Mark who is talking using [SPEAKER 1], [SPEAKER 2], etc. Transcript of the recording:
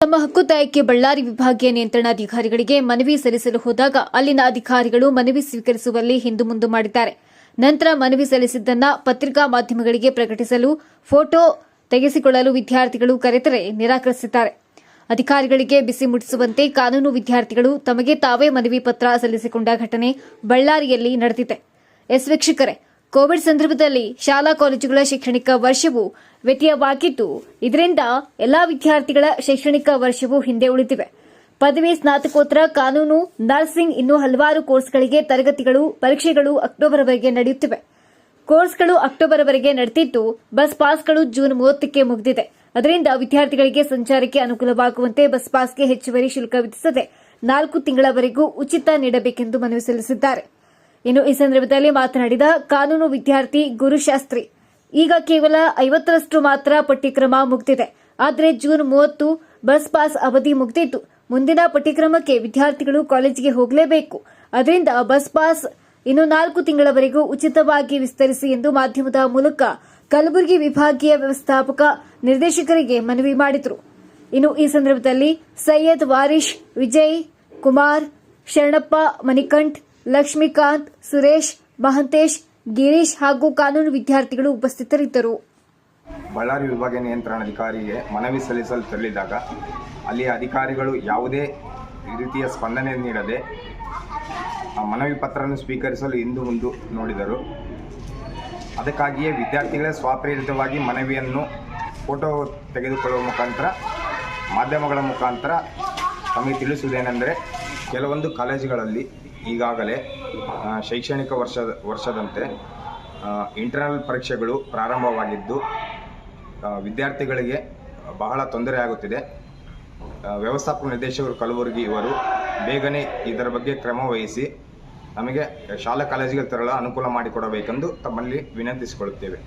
[SPEAKER 1] ತಮ್ಮ ಹಕ್ಕುದಾಯಕ್ಕೆ ಬಳ್ಳಾರಿ ವಿಭಾಗೀಯ ನಿಯಂತ್ರಣಾಧಿಕಾರಿಗಳಿಗೆ ಮನವಿ ಸಲ್ಲಿಸಲು ಹೋದಾಗ ಅಲ್ಲಿನ ಅಧಿಕಾರಿಗಳು ಮನವಿ ಸ್ವೀಕರಿಸುವಲ್ಲಿ ಹಿಂದು ಮುಂದು ಮಾಡಿದ್ದಾರೆ. ನಂತರ ಮನವಿ ಸಲ್ಲಿಸಿದ್ದನ್ನ ಪತ್ರಿಕಾ ಮಾಧ್ಯಮಗಳಿಗೆ ಪ್ರಕಟಿಸಲು ಫೋಟೋ ತೆಗೆಸಿಕೊಳ್ಳಲು ವಿದ್ಯಾರ್ಥಿಗಳು ಕರೆತರೆ ನಿರಾಕರಿಸಿದ್ದಾರೆ. ಅಧಿಕಾರಿಗಳಿಗೆ ಬಿಸಿ ಮುಟ್ಟಿಸುವಂತೆ ಕಾನೂನು ವಿದ್ಯಾರ್ಥಿಗಳು ತಮಗೆ ತಾವೇ ಮನವಿ ಪತ್ರ ಸಲ್ಲಿಸಿಕೊಂಡ ಘಟನೆ ಬಳ್ಳಾರಿಯಲ್ಲಿ ನಡೆದಿದೆ. ಎಸ್ ವೀಕ್ಷಕರೇ ಕೋವಿಡ್ ಸಂದರ್ಭದಲ್ಲಿ ಶಾಲಾ ಕಾಲೇಜುಗಳ ಶೈಕ್ಷಣಿಕ ವರ್ಷವು ವ್ಯತ್ಯಯವಾಗಿದ್ದು ಇದರಿಂದ ಎಲ್ಲಾ ವಿದ್ಯಾರ್ಥಿಗಳ ಶೈಕ್ಷಣಿಕ ವರ್ಷವು ಹಿಂದೆ ಉಳಿದಿವೆ. ಪದವಿ ಸ್ನಾತಕೋತ್ತರ ಕಾನೂನು, ನರ್ಸಿಂಗ್ ಇನ್ನು ಹಲವಾರು ಕೋರ್ಸ್ಗಳಿಗೆ ತರಗತಿಗಳು, ಪರೀಕ್ಷೆಗಳು ಅಕ್ಟೋಬರ್ವರೆಗೆ ನಡೆಯುತ್ತಿವೆ. ಕೋರ್ಸ್ಗಳು ಅಕ್ಟೋಬರ್ವರೆಗೆ ನಡೆದಿದ್ದು, ಬಸ್ ಪಾಸ್ಗಳು ಜೂನ್ ಮೂವತ್ತಕ್ಕೆ ಮುಗಿದಿದೆ. ಅದರಿಂದ ವಿದ್ಯಾರ್ಥಿಗಳಿಗೆ ಸಂಚಾರಕ್ಕೆ ಅನುಕೂಲವಾಗುವಂತೆ ಬಸ್ ಪಾಸ್ಗೆ ಹೆಚ್ಚುವರಿ ಶುಲ್ಕ ವಿಧಿಸದೆ ನಾಲ್ಕು ತಿಂಗಳವರೆಗೂ ಉಚಿತ ನೀಡಬೇಕೆಂದು ಮನವಿ ಸಲ್ಲಿಸಿದ್ದಾರೆ. ಇನ್ನು ಈ ಸಂದರ್ಭದಲ್ಲಿ ಮಾತನಾಡಿದ ಕಾನೂನು ವಿದ್ಯಾರ್ಥಿ ಗುರುಶಾಸ್ತ್ರಿ ಈಗ ಕೇವಲ ಐವತ್ತರಷ್ಟು ಮಾತ್ರ ಪಠ್ಯಕ್ರಮ ಮುಗ್ದಿದೆ. ಆದರೆ ಜೂನ್ ಮೂವತ್ತು ಬಸ್ ಪಾಸ್ ಅವಧಿ ಮುಗ್ದಿದ್ದು, ಮುಂದಿನ ಪಠ್ಯಕ್ರಮಕ್ಕೆ ವಿದ್ಯಾರ್ಥಿಗಳು ಕಾಲೇಜಿಗೆ ಹೋಗಲೇಬೇಕು. ಅದರಿಂದ ಬಸ್ ಪಾಸ್ ಇನ್ನು ನಾಲ್ಕು ತಿಂಗಳವರೆಗೂ ಉಚಿತವಾಗಿ ವಿಸ್ತರಿಸಿ ಎಂದು ಮಾಧ್ಯಮದ ಮೂಲಕ ಕಲಬುರಗಿ ವಿಭಾಗೀಯ ವ್ಯವಸ್ಥಾಪಕ ನಿರ್ದೇಶಕರಿಗೆ ಮನವಿ ಮಾಡಿದರು. ಇನ್ನು ಈ ಸಂದರ್ಭದಲ್ಲಿ ಸೈಯದ್ ವಾರಿಶ್, ವಿಜಯ್ ಕುಮಾರ್, ಶರಣಪ್ಪ ಮಣಿಕಂಠ್ ಲಕ್ಷ್ಮೀಕಾಂತ್, ಸುರೇಶ್, ಮಹಂತೇಶ್, ಗಿರೀಶ್ ಹಾಗೂ ಕಾನೂನು ವಿದ್ಯಾರ್ಥಿಗಳು ಉಪಸ್ಥಿತರಿದ್ದರು.
[SPEAKER 2] ಬಳ್ಳಾರಿ ವಿಭಾಗೀಯ ನಿಯಂತ್ರಣಾಧಿಕಾರಿಗೆ ಮನವಿ ಸಲ್ಲಿಸಲು ತೆರಳಿದಾಗ ಅಲ್ಲಿಯ ಅಧಿಕಾರಿಗಳು ಯಾವುದೇ ರೀತಿಯ ಸ್ಪಂದನೆ ನೀಡದೆ ಆ ಮನವಿ ಪತ್ರವನ್ನು ಸ್ವೀಕರಿಸಲು ಇಂದು ಮುಂದು ನೋಡಿದರು. ಅದಕ್ಕಾಗಿಯೇ ವಿದ್ಯಾರ್ಥಿಗಳೇ ಸ್ವಾಪ್ರೇರಿತವಾಗಿ ಮನವಿಯನ್ನು ಫೋಟೋ ತೆಗೆದುಕೊಳ್ಳುವ ಮುಖಾಂತರ, ಮಾಧ್ಯಮಗಳ ಮುಖಾಂತರ ತಮಗೆ ತಿಳಿಸುವುದೇನೆಂದರೆ ಕೆಲವೊಂದು ಕಾಲೇಜುಗಳಲ್ಲಿ ಈಗಾಗಲೇ ಶೈಕ್ಷಣಿಕ ವರ್ಷದ, ವರ್ಷದಂತೆ ಇಂಟರ್ನಲ್ ಪರೀಕ್ಷೆಗಳು ಪ್ರಾರಂಭವಾಗಿದ್ದು ವಿದ್ಯಾರ್ಥಿಗಳಿಗೆ ಬಹಳ ತೊಂದರೆ ಆಗುತ್ತಿದೆ. ವ್ಯವಸ್ಥಾಪಕ ನಿರ್ದೇಶಕರು, ಕಲಬುರಗಿ ಇವರು ಬೇಗನೆ ಇದರ ಬಗ್ಗೆ ಕ್ರಮ ವಹಿಸಿ ನಮಗೆ ಶಾಲಾ ಕಾಲೇಜಿಗೆ ತೆರಳಲು ಅನುಕೂಲ ಮಾಡಿಕೊಡಬೇಕೆಂದು ತಮ್ಮಲ್ಲಿ ವಿನಂತಿಸಿಕೊಳ್ಳುತ್ತೇವೆ.